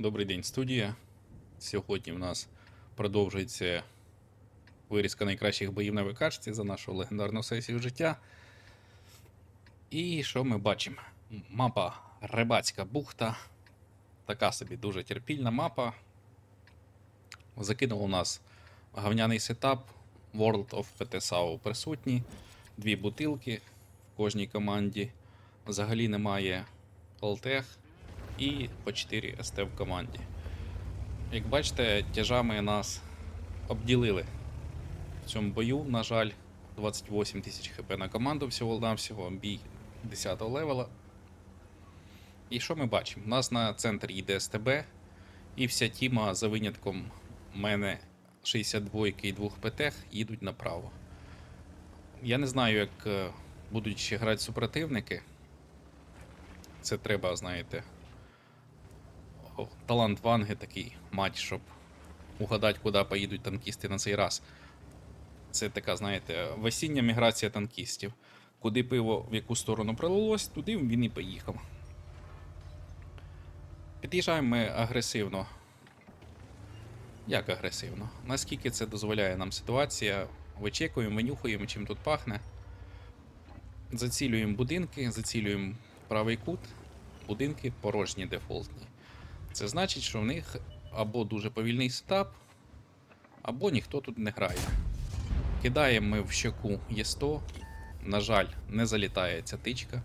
Добрий день, студія. Сьогодні в нас продовжується вирізка найкращих боїв на викачці за нашу легендарну сесію життя. І що ми бачимо? Мапа Рибацька бухта. Така собі дуже терпільна мапа. Закинув у нас гавняний сетап. World of PTSAO присутні. Дві бутилки в кожній команді. Взагалі немає ЛТЕХ і по 4 СТ в команді. Як бачите, тяжами нас обділили в цьому бою, на жаль, 28 тисяч хп на команду всього-навсього, бій 10 левела. І що ми бачимо? У нас на центр їде СТБ, і вся тіма за винятком мене 62 і 2 ПТ їдуть направо. Я не знаю, як е, будуть ще грати супротивники. Це треба, знаєте, талант Ванги такий мать, щоб угадати, куди поїдуть танкісти на цей раз. Це така, знаєте, весіння міграція танкістів. Куди пиво в яку сторону пролилось, туди він і поїхав. Під'їжджаємо ми агресивно. Як агресивно? Наскільки це дозволяє нам ситуація? Вичекуємо, винюхуємо, чим тут пахне. Зацілюємо будинки, зацілюємо правий кут, будинки порожні дефолтні. Це значить, що в них або дуже повільний сетап, або ніхто тут не грає. Кидаємо ми в щоку Є100. На жаль, не залітає ця тичка.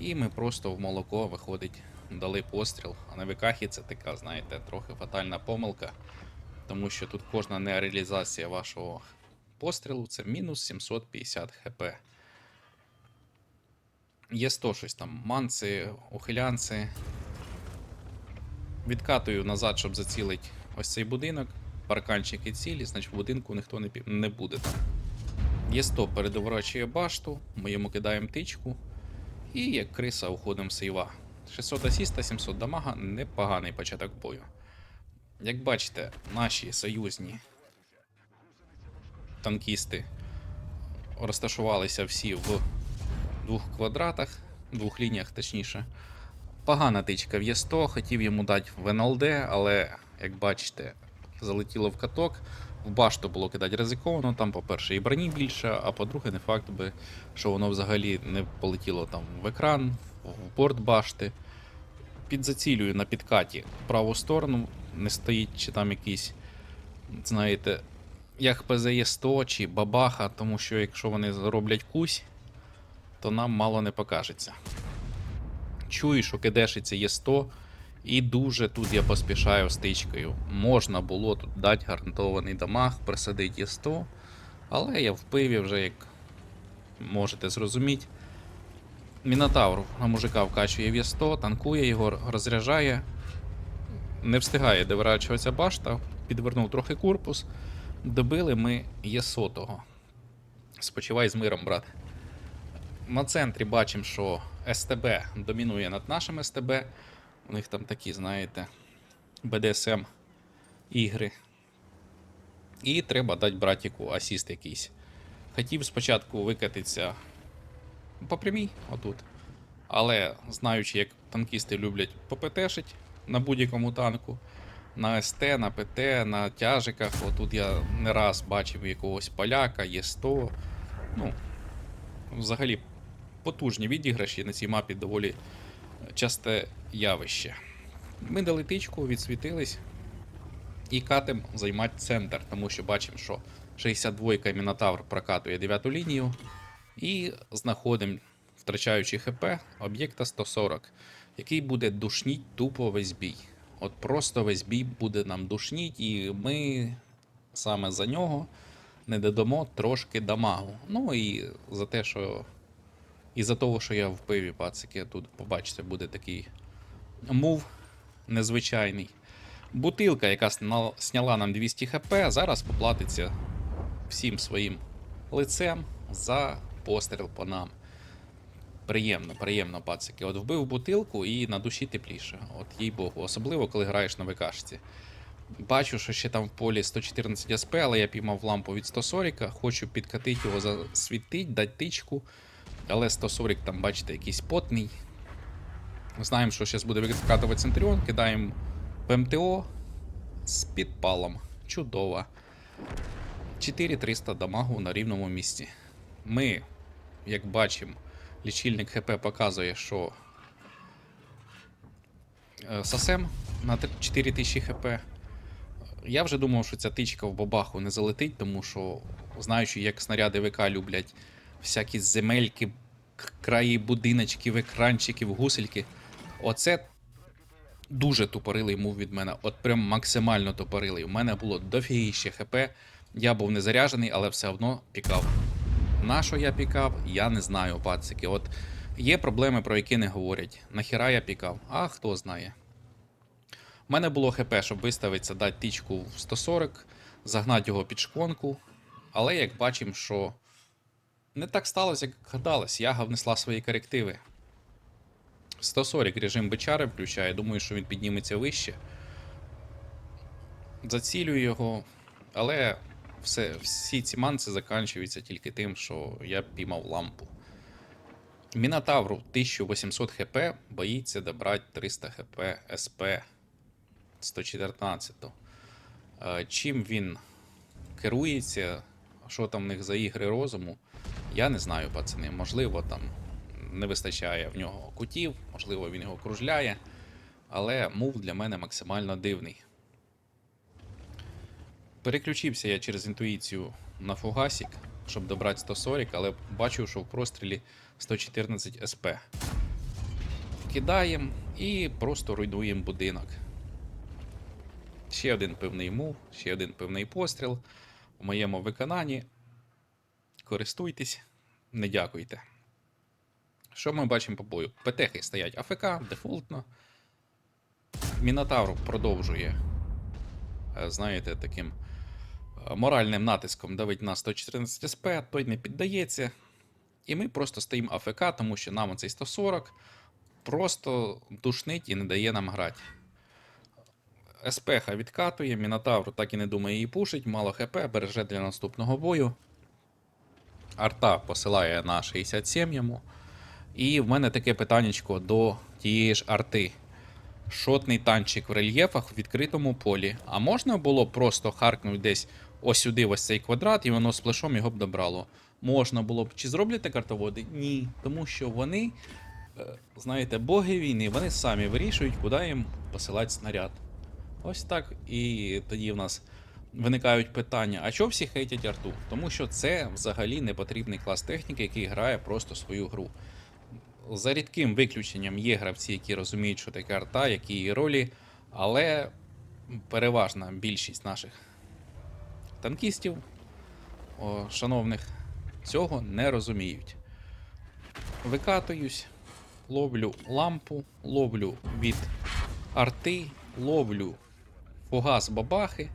І ми просто в молоко виходить, дали постріл. А на викахі це така, знаєте, трохи фатальна помилка. Тому що тут кожна нереалізація вашого пострілу це мінус 750 хп. Є 100 щось там, манси, ухилянці. Відкатую назад, щоб зацілити ось цей будинок. Парканчики цілі, значить в будинку ніхто не, не буде там. Є 100 передоворачує башту, ми йому кидаємо тичку. І як криса уходимо сейва. 600 асіста, 700 дамага непоганий початок бою. Як бачите, наші союзні танкісти розташувалися всі в двох квадратах, двох лініях, точніше. Погана тичка в Є100, хотів йому дати в НЛД, але, як бачите, залетіло в каток. В башту було кидати ризиковано, там, по-перше, і броні більше, а по-друге, не факт би, що воно взагалі не полетіло там в екран, в борт башти. Підзацілюю на підкаті в праву сторону, не стоїть чи там якийсь, знаєте, як ПЗЄ 100 чи бабаха, тому що якщо вони зроблять кусь, то нам мало не покажеться. Чую, що кидешиться є 100, і дуже тут я поспішаю стичкою. Можна було тут дати гарантований дамаг, присадити є 100, але я в пиві вже, як можете зрозуміти. Мінотавр на мужика вкачує в 100 танкує його, розряджає. Не встигає довирачуватися башта, підвернув трохи корпус. Добили ми є сотого. Спочивай з миром, брат. На центрі бачимо, що СТБ домінує над нашим СТБ. У них там такі, знаєте, BDSM ігри. І треба дати братіку асіст якийсь. Хотів спочатку викатитися по прямій, отут. Але знаючи, як танкісти люблять попетешить на будь-якому танку, на СТ, на ПТ, на тяжиках. Отут я не раз бачив якогось поляка, є 100. Ну, взагалі, потужні відіграші на цій мапі доволі часте явище. Ми дали тичку, відсвітились і катим займати центр, тому що бачимо, що 62-ка Мінотавр прокатує 9 лінію. І знаходимо, втрачаючи ХП, об'єкта 140, який буде душніть тупо весь бій. От просто весь бій буде нам душніть, і ми саме за нього не додамо трошки дамагу. Ну і за те, що. І за того, що я в пиві, пацики, тут побачите, буде такий мув незвичайний. Бутилка, яка сняла нам 200 хп, зараз поплатиться всім своїм лицем за постріл по нам. Приємно, приємно, пацики. От вбив бутилку і на душі тепліше. От їй Богу, особливо коли граєш на ВКшці. Бачу, що ще там в полі 114 СП, але я піймав лампу від 140, хочу підкатити його засвітить, дати тичку. Але 140 там, бачите, якийсь потний. Знаємо, що зараз буде відкатувати Центріон, кидаємо ПМТО з підпалом. Чудово. 4300 дамагу на рівному місці. Ми, як бачимо, лічильник ХП показує, що е, сосем на 4000 хп. Я вже думав, що ця тичка в бабаху не залетить, тому що, знаючи, як снаряди ВК люблять всякі земельки, краї будиночків, екранчиків, гусельки. Оце дуже тупорилий мув від мене. От прям максимально тупорилий. У мене було дофігіще хп. Я був не заряжений, але все одно пікав. На що я пікав, я не знаю, пацики. От є проблеми, про які не говорять. Нахіра я пікав? А хто знає. У мене було ХП, щоб виставитися, дати тичку в 140, загнати його під шконку. Але як бачимо, що не так сталося, як гадалось. Яга внесла свої корективи. 140 режим бичари включає, думаю, що він підніметься вище. Зацілюю його, але все, всі ці манси закінчуються тільки тим, що я піймав лампу. Мінотавру 1800 хп боїться добрати 300 хп СП 114. Е, Чим він керується, що там в них за ігри розуму, я не знаю, пацани. Можливо, там не вистачає в нього кутів, можливо, він його кружляє. Але мув для мене максимально дивний. Переключився я через інтуїцію на фугасік, щоб добрати 140, але бачив, що в прострілі 114 СП. Кидаємо і просто руйнуємо будинок. Ще один певний мув, ще один певний постріл у моєму виконанні. Користуйтесь, не дякуйте. Що ми бачимо по бою? ПТХи стоять АФК, дефолтно. Мінотавр продовжує, е, знаєте, таким е, моральним натиском давить на 114 СП, той не піддається. І ми просто стоїмо АФК, тому що нам оцей 140 просто душнить і не дає нам грати. СПХ відкатує, Мінотавр так і не думає її пушить, мало ХП, береже для наступного бою. Арта посилає на 67 йому. І в мене таке питаннячко до тієї ж арти. Шотний танчик в рельєфах в відкритому полі. А можна було просто харкнути десь ось сюди, ось цей квадрат, і воно з плешом його б добрало. Можна було б. Чи зроблять картоводи? Ні. Тому що вони, е, знаєте, боги війни, вони самі вирішують, куди їм посилати снаряд. Ось так. І тоді в нас виникають питання: а чого всі хейтять арту? Тому що це взагалі не потрібний клас техніки, який грає просто свою гру. За рідким виключенням є гравці, які розуміють, що таке арта, які її ролі, але переважна більшість наших танкістів, о, шановних, цього не розуміють. Викатуюсь, ловлю лампу, ловлю від арти, ловлю фугас бабахи,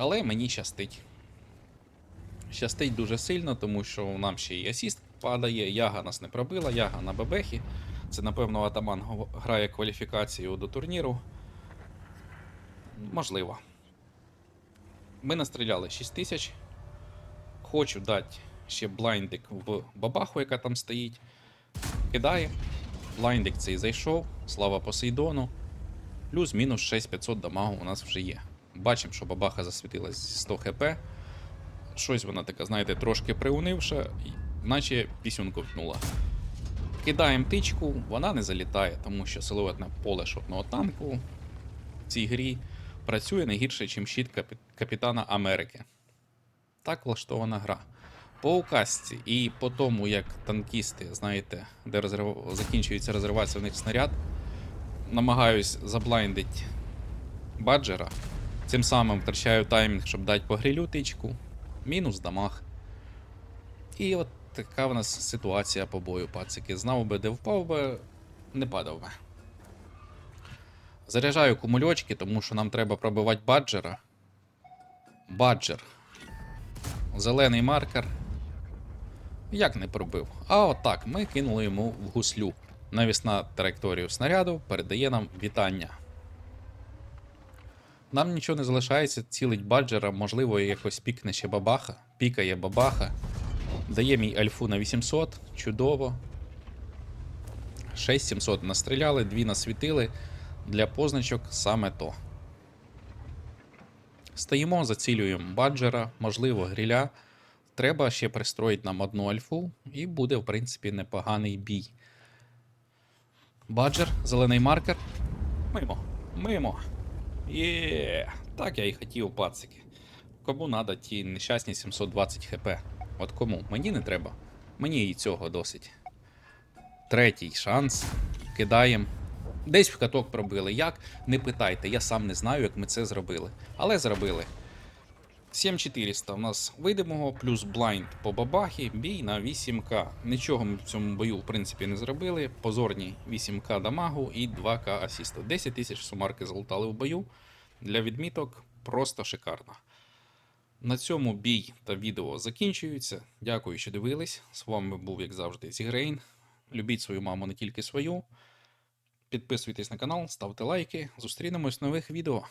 але мені щастить. Щастить дуже сильно, тому що нам ще й асіст падає, яга нас не пробила, яга на бебехі. Це, напевно, атаман грає кваліфікацію до турніру. Можливо. Ми настріляли 6 тисяч. Хочу дати ще блайндик в бабаху, яка там стоїть. Кидаємо. Блайндик цей зайшов. Слава Посейдону. Плюс-мінус 6500 дамагу у нас вже є. Бачимо, що бабаха засвітилась зі 100 хп. Щось вона така, знаєте, трошки приунивша, наче пісюн ковтнула. Кидаємо тичку, вона не залітає, тому що силуетне поле шотного танку в цій грі працює не гірше, ніж щит Капітана Америки. Так влаштована гра. По указці і по тому, як танкісти, знаєте, де розрив... закінчується розриватися в них снаряд, намагаюсь заблайндити баджера. Цим самим втрачаю таймінг, щоб дати по грилю тичку. Мінус дамаг. І от така в нас ситуація по бою, пацики. Знав би, де впав би, не падав би. Заряджаю кумульочки, тому що нам треба пробивати баджера. Баджер. Зелений маркер. Як не пробив? А отак, ми кинули йому в гуслю. Навісна траєкторію снаряду передає нам вітання. Нам нічого не залишається, цілить баджера, можливо, якось пікне ще бабаха. Пікає бабаха. Дає мій альфу на 800, чудово. 6700 настріляли, 2 насвітили. Для позначок саме то. Стоїмо, зацілюємо баджера, можливо, гріля. Треба ще пристроїти нам одну альфу, і буде, в принципі, непоганий бій. Баджер, зелений маркер. Мимо, мимо. Є, так я і хотів, пацики. Кому надо ті нещасні 720 хп? От кому? Мені не треба. Мені і цього досить. Третій шанс. Кидаємо. Десь в каток пробили. Як? Не питайте, я сам не знаю, як ми це зробили. Але зробили. 7400 у нас видимого, плюс блайнд по бабахі, бій на 8к. Нічого ми в цьому бою, в принципі, не зробили. Позорні 8к дамагу і 2к асісту. 10 тисяч сумарки залутали в бою. Для відміток просто шикарно. На цьому бій та відео закінчуються. Дякую, що дивились. З вами був, як завжди, Зігрейн. Любіть свою маму, не тільки свою. Підписуйтесь на канал, ставте лайки. Зустрінемось в нових відео.